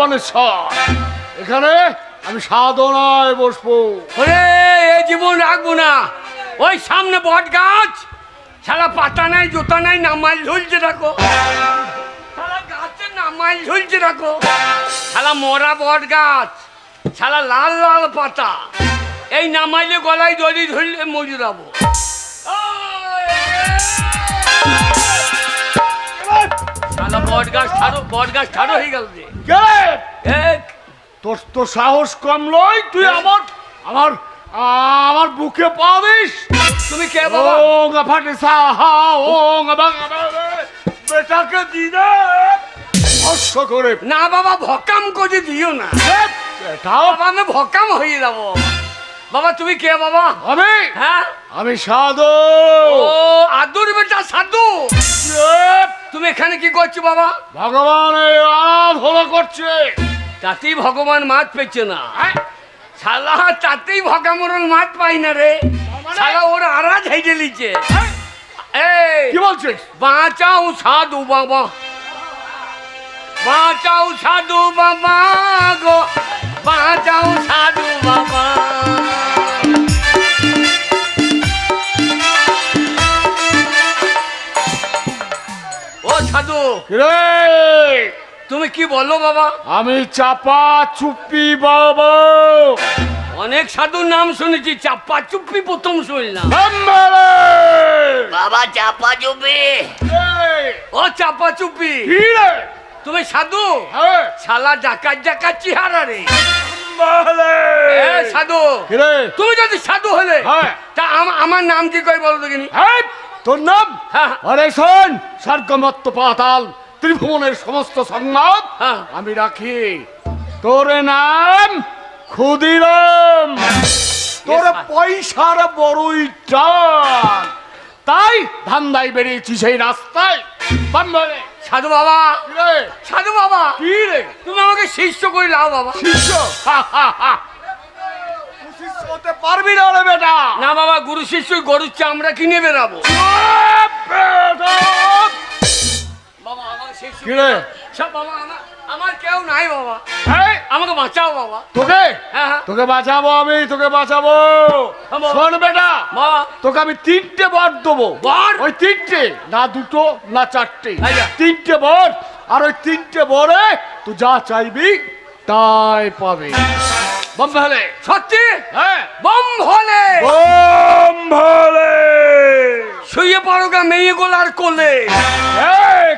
বানেশ্বর এখানে আমি সাধনায় বসবো। ওরে এই জীবন রাখব না। ওই সামনে বট গাছ। সারা পাতা নাই, জোতা নাই, নামাইল ঝুলছে রাখো সারা নামাইল ঝুলছে রাখো সারা মরা বট গাছ সারা লাল লাল পাতা। এই নামাইলে গলায় দড়ি ধরলে মজুরাবো। বট গাছ ছাড়ো বট গাছ ছাড়ো হয়ে গেল যে। কে? তোর তো সাহস কম লয় তুই আমার আমার আমার বুকে পাবিস তুমি কে বাবা? ও ফাটে সাহা ও বেটাকে দিদে স্পর্শ করে। না বাবা ভকাম করে দিও না। এটাও বাবা আমি ভকাম হয়ে যাব। বাবা তুমি কে বাবা? আমি? হ্যাঁ? আমি সাধু। ও আদুর বেটা সাধু। তুমি এখানে কি করছ বাবা? ভগবান আরাধনা করছে। তাতেই ভগবান মাছ পেয়েছে না। হ্যাঁ? শালা তাতেই ভগামরণ মাছ পাই না রে। শালা ওর আরাজ হেঁটে লিছে এই কি বলছিস? বাঁচাও সাধু বাবা। বাঁচাও সাধু বাবা গো। বাঁচাও সাধু বাবা। সাধু রে তুমি কি বলো বাবা? আমি চাপা চুপি বাবা। অনেক সাধুর নাম শুনেছি চাপা চুপি প্রথম শুনলাম। বাবা চাপা চুপি। ও চাপা চুপি? তুমি সাধু? হ্যাঁ, শালা ডাকাত ডাকাত চেহারা রে। সাধু তুমি যদি সাধু হলে হ্যাঁ। তা আম- আমার নাম কি কই বলো দেখিনি? এই, তোর নাম? হ্যাঁ। আরে শোন স্বর্গমত্ত পাতাল ত্রিভুবনের সমস্ত সংবাদ হ্যাঁ। আমি রাখি। তোর নাম ক্ষুদিরাম। তোর পয়সার বড়ই টান। তাই ধান্দায় বেরিয়েছি সেই রাস্তায়। বাম্বারে সাধু বাবা। সাধু বাবা। কি রে? তুমি আমাকে শিষ্য করে লাও বাবা। শিষ্য? হতে পারবি না রে বেটা। না বাবা গুরু শিষ্য গরুর চামড়া কিনে বেরাবো বাবা আমার শিষ্য সব বাবা আমার আমার কেউ নাই বাবা। আমাকে বাঁচাও বাবা। তোকে? হ্যাঁ হ্যাঁ। তোকে বাঁচাবো আমি তোকে বাঁচাবো। বাবা। শোন বেটা তোকে আমি তিনটে বর দেবো। বর? ওই তিনটে না দুটো না চারটে। তিনটে বর আর ওই তিনটে বরে তুই যা চাইবি তাই পাবি। বম ভালে সত্যি? হ্যাঁ। বম ভলে বম ভালে শুয়ে পড়ো গা মেয়ে গোলার কোলে।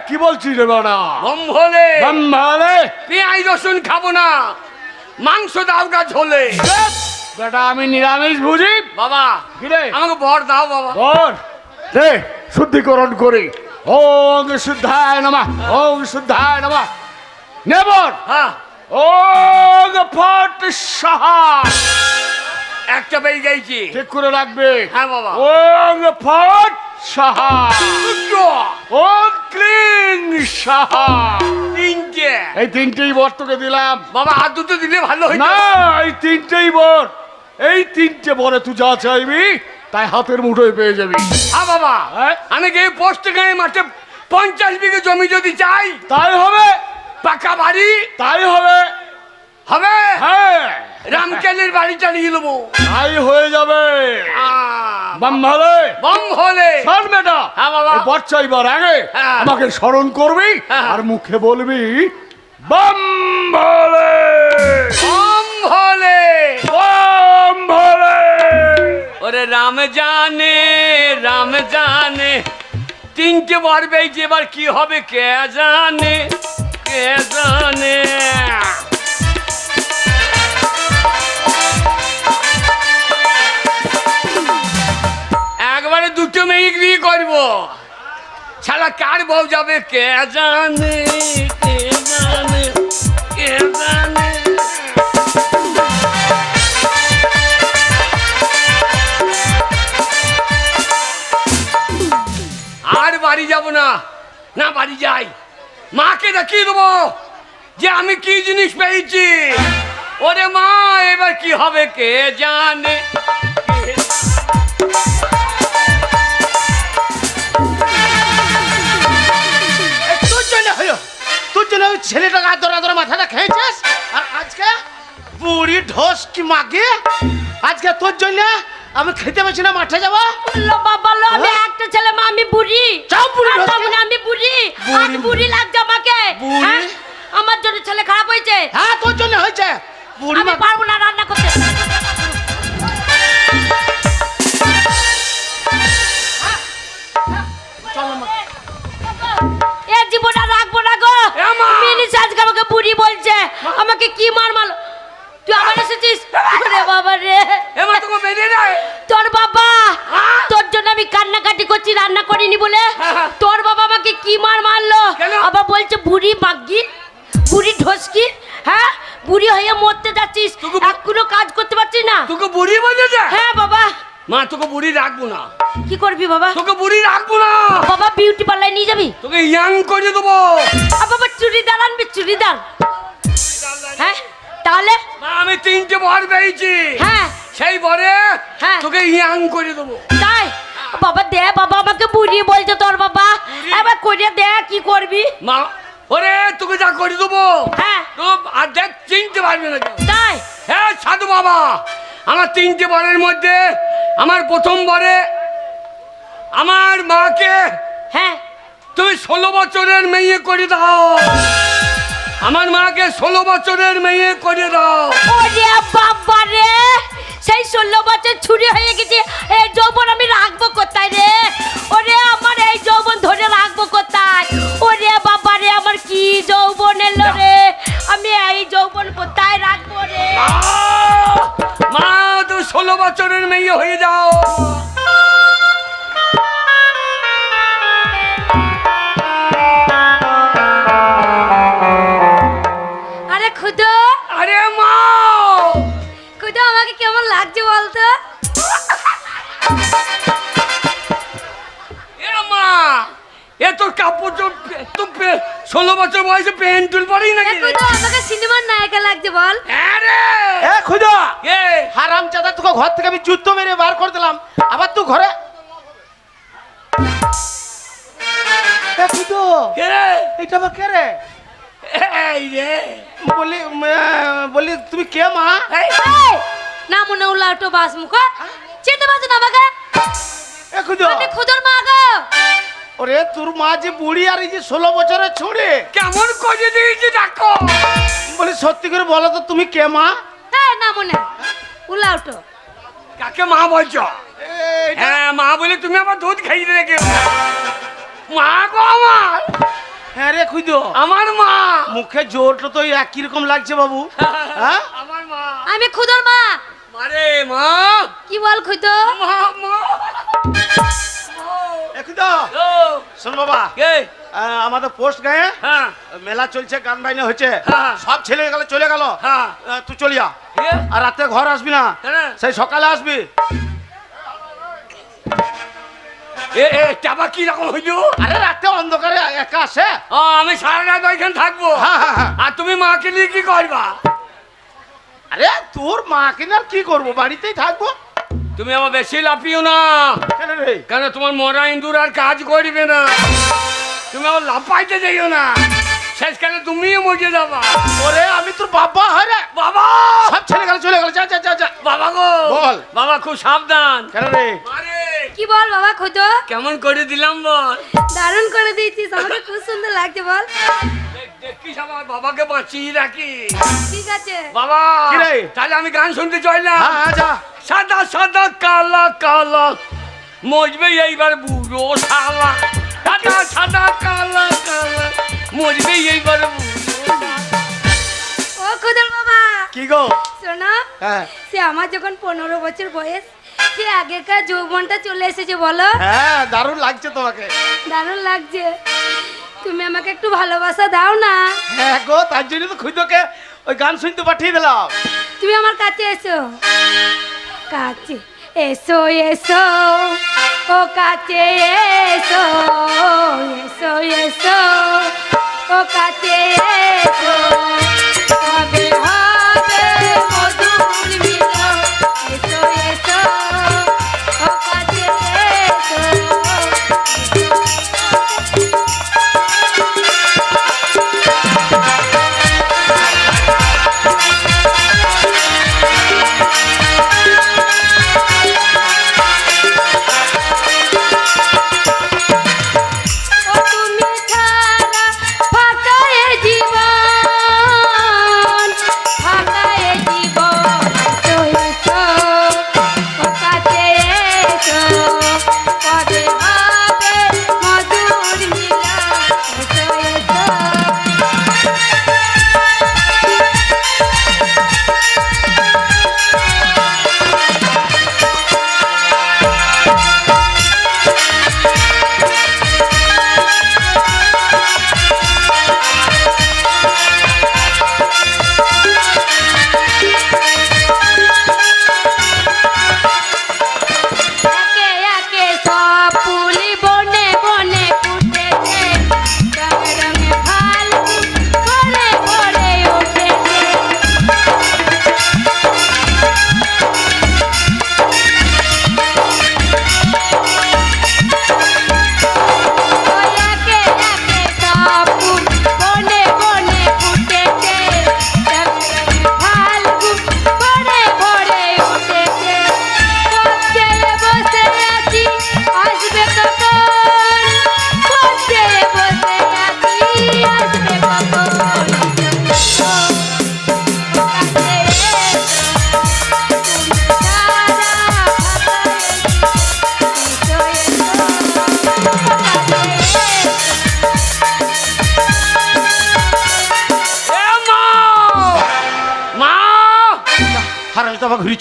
কি বলছিস রে বেটা বম ভলে বম ভালে পেঁয়াজ রসুন খাব না। মাংস দাও গা ঝোলে। বেটা আমি নিরামিষ বুঝি? বাবা কি রে আমাকে বর দাও বাবা। বল রে শুদ্ধিকরণ করি। ওং শুদ্ধায় নমঃ ওং শুদ্ধায় নমঃ। নেবর হ্যাঁ। ওং ফট সাহা একটা পেয়ে গেছি ঠিক করে রাখবে। হ্যাঁ বাবা। ওং ফট সাহা ওং ক্লিং সাহা তিনটে। এই তিনটেই বর তোকে দিলাম। বাবা হাত দুটো দিলে ভালো হইতো। না এই তিনটেই বর। এই তিনটে বরে তুই যা চাইবি তাই হাতের মুঠোয় পেয়ে যাবি। হ্যাঁ বাবা। হ্যাঁ? আমি এই পোস্ট গায়ে মাঠে পঞ্চাশ বিঘে জমি যদি চাই তাই হবে। পাকা বাড়ি? তাই হবে। হবে? হ্যাঁ। রামকেলের বাড়িটা নিয়ে নেব তাই হয়ে যাবে। বম হলে? শোন বেটা। হ্যাঁ, বাবা। এই বর আগে হ্যাঁ। আমাকে স্মরণ করবি হ্যাঁ। আর মুখে বলবি বাম ভালে বম হলে। বাম ভালে ওরে রাম জানে রাম জানে। তিনটে বার পেয়েছি এবার কি হবে কে জানে? কে জানে? একবারে দুটো মেয়ে বিয়ে করব। শালা, কার বউ যাবে? কে কে জানে? আর বাড়ি যাব না। না, বাড়ি যাই। মাকে দেখিয়ে দেবো যে আমি কি জিনিস পেয়েছি। ওরে মা, এবার কি হবে কে জানে? তোর জন্য তোর জন্য মাথাটা খেয়েছিস? আর আজকে ঢোস কি আজকে তোর জন্য আমি খেতে পারছি না মাঠে যাব? বলল বাবা লো আমি একটা ছেলে মা আমি বুড়ি। যাও বুড়ি আর হচ্ছে। তখন আমি বুড়ি। আর বুড়ি লাগছে আমাকে। বুড়ি? হ্যাঁ? আমার জন্য ছেলে খারাপ হয়েছে। হ্যাঁ তোর জন্য হয়েছে। বুড়ি আমি মা পারব না রান্না করতে। এ জীবন আর রাখব না গো। এ মা! মিনিস আজকে আমাকে বুড়ি বলছে। আমাকে কি মার মাল তুই আবার এসেছিস? রে বাবা রে? এবার তোকে বেঁধে দেয়। তোর বাবা? তোর জন্য আমি কান্নাকাটি করছি রান্না করিনি বলে। তোর বাবা আমাকে কি মার মারলো? আবার বলছে বুড়ি মাগি বুড়ি ঢসকি হ্যাঁ? বুড়ি হয়ে মরতে যাচ্ছিস। এখনও কাজ করতে পারছিস না। তোকে বুড়ি দেয় হ্যাঁ বাবা। মা তোকে বুড়ি রাখব না। কি করবি বাবা? তোকে বুড়ি রাখব না। বাবা বিউটি পার্লার নিয়ে যাবি? তোকে ইয়াং করে দেবো। বাবা চুড়িদার আনবি চুড়িদার। হ্যাঁ? তাহলে? আমি তিনটে বর পেয়েছি। হ্যাঁ। সেই বরে হ্যাঁ। তোকে ইয়াং করে দেবো। তাই? বাবা দে বাবা আমাকে বুড়ি বলছে তোর বাবা। এবার করে দে কি করবি? মা ওরে তোকে যা করে দেবো। হ্যাঁ। তো আর দেখ চিনতে পারবে না। তাই? হ্যাঁ সাধু বাবা আমার তিনটে বরের মধ্যে আমার প্রথম বরে আমার মাকে হ্যাঁ। তুমি ষোলো বছরের মেয়ে করে দাও। আমার মাকে ষোলো বছরের মেয়ে করে দাও। ওরে বাবা রে সেই ষোলো বছর ছুরি হয়ে গেছে। এই যৌবন আমি রাখব কোথায় রে? ওরে আমার এই যৌবন ধরে রাখব কোথায়? ওরে বাবা রে আমার কি যৌবন এলো রে? আমি এই যৌবন কোথায় রাখব রে? মা তুমি ষোলো বছরের মেয়ে হয়ে যাও। ষোলো বছর বয়সে প্যান্ট তুল পরেই নাকি? আমাকে সিনেমার নায়িকা লাগছে বল। হ্যাঁ রে এ খুদো এ হারাম চাদা তোকে ঘর থেকে আমি যুদ্ধ মেরে বার করে দিলাম। আবার তুই ঘরে এ খুদো কে রে? এটা আবার কে রে? এই রে। বলি বলি তুমি কে মা? না মনে উল্লা একটু বাস মুখ চিনতে পারছ না আমাকে? এ খুদো আমি খুদর মা গো। ওরে তোর মা যে বুড়ি আর এই যে ষোলো বছরের ছুড়ে। কেমন করে দিয়েছি দেখো। বলি সত্যি করে বলো তো তুমি কে মা? হ্যাঁ না মনে উল্লা উঠো কাকে মা বলছো? হ্যাঁ মা বলে তুমি আমার দুধ খাইয়ে রেখে মা গো আমার। হ্যাঁ রে খুদো আমার মা। মুখে জোরটা তো একই রকম লাগছে বাবু। হ্যাঁ? আমার মা। আমি খুদর মা। মারে মা। কি বল খুদো মা মা। শোন বাবা। কে? আমাদের পোস্ট গায়ে হ্যাঁ। মেলা চলছে গান বাইনা হচ্ছে। হ্যাঁ। সব ছেলে গেলে চলে গেল। হ্যাঁ। তুই চলে যা। কে? আর রাতে ঘর আসবি না। হ্যাঁ। সেই সকালে আসবি। এ কি রকম হইল? আরে রাতে অন্ধকারে একা আসে। ও আমি সারা রাত ওইখানে থাকব। হ্যাঁ, হ্যাঁ, হ্যাঁ। আর তুমি মাকে নিয়ে কি করবা? আরে তোর মা কিনা আর কি করব? বাড়িতেই থাকব। তুমি আমার বেশি লাফিও না। কেন তোমার মরা ইন্দুর আর কাজ করবে না? তুমি আমার লাফাইতে যাইও না। শেষকালে তুমিও মজে যাবা। ওরে আমি তোর বাবা হয় রে? বাবা! সব ছেলে গেলে চলে গেল যা যা যা যা। বাবা গো! বল। বাবা খুব সাবধান। কেন রে? কি বল বাবা খুদো কেমন করে দিলাম বল। দারুণ করে দিয়েছিস আমাকে খুব সুন্দর লাগছে বল। দেখিস আমার বাবাকে বাঁচিয়ে রাখি। ঠিক আছে। বাবা কি রে? তাহলে আমি গান শুনতে হ্যাঁ হ্যাঁ যা। সাদা সাদা কালা কালা মজবে এইবার বুড়ো শালা। সাদা সাদা কালা কালা মজবে এইবার বুড়ো ও খুদর বাবা। কি গো? শোনো হ্যাঁ। সে আমার যখন পনেরো বছর বয়স সে আগেকার যৌবনটা চলে এসেছে বলো। হ্যাঁ দারুণ লাগছে তোমাকে। দারুণ লাগছে। তুমি আমাকে একটু ভালোবাসা দাও না। হ্যাঁ গো তার জন্য তো খুঁজোকে। ওই গান শুনতে পাঠিয়ে দিলাম। তুমি আমার কাছে এসো। কাছে এসো এসো। ও কাছে এসো এসো এসো। ও কাছে এসো।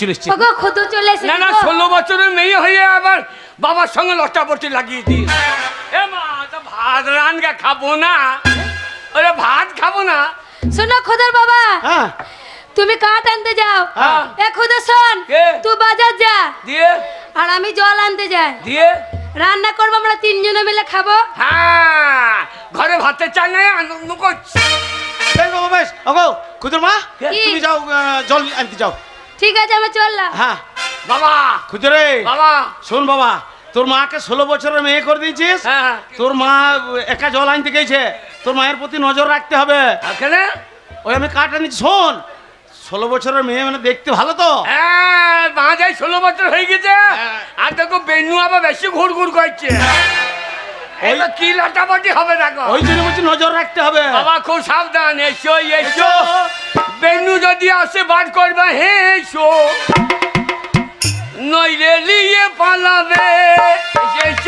চলে এসছে খুদু চলে এসেছে না না। ষোলো বছরের মেয়ে হয়ে আবার বাবার সঙ্গে লটাপটি লাগিয়ে দিই এ মা তো ভাত রানগা খাব না। ওরে ভাত খাব না। শোনো খুদার বাবা। হ্যাঁ। তুমি কাঠ আনতে যাও। হ্যাঁ। এ খুদা শোন কে? তুই বাজার যা। দিয়ে? আর আমি জল আনতে যাই। দিয়ে? রান্না করব আমরা তিনজনে মিলে খাব। হ্যাঁ ঘরে ভাতের চাল নেই আনন্দ করছি। খুদুর মা তুমি যাও জল আনতে যাও। ঠিক আছে আমি চললাম। হ্যাঁ। বাবা। খুদুরে বাবা। শোন বাবা তোর মাকে ষোলো বছরের মেয়ে করে দিয়েছিস? হ্যাঁ তোর মা একা জল আনতে গেছে। তোর মায়ের প্রতি নজর রাখতে হবে। ওই আমি কাটা আনিছি শোন। ষোলো বছরের মেয়ে মানে দেখতে ভালো তো। হ্যাঁ মা যাই ষোলো বছর হয়ে গেছে। হ্যাঁ। আর দেখো বেনু আবার বেশি ঘুর ঘুর করছে। কি লাটাপাটি হবে দেখো। ওই জন্য বলছি নজর রাখতে হবে। বাবা খুব সাবধান। এসো। এসো। বেনু যদি আসে বার করবে হে শো নইলে নিয়ে পালাবে। শেষ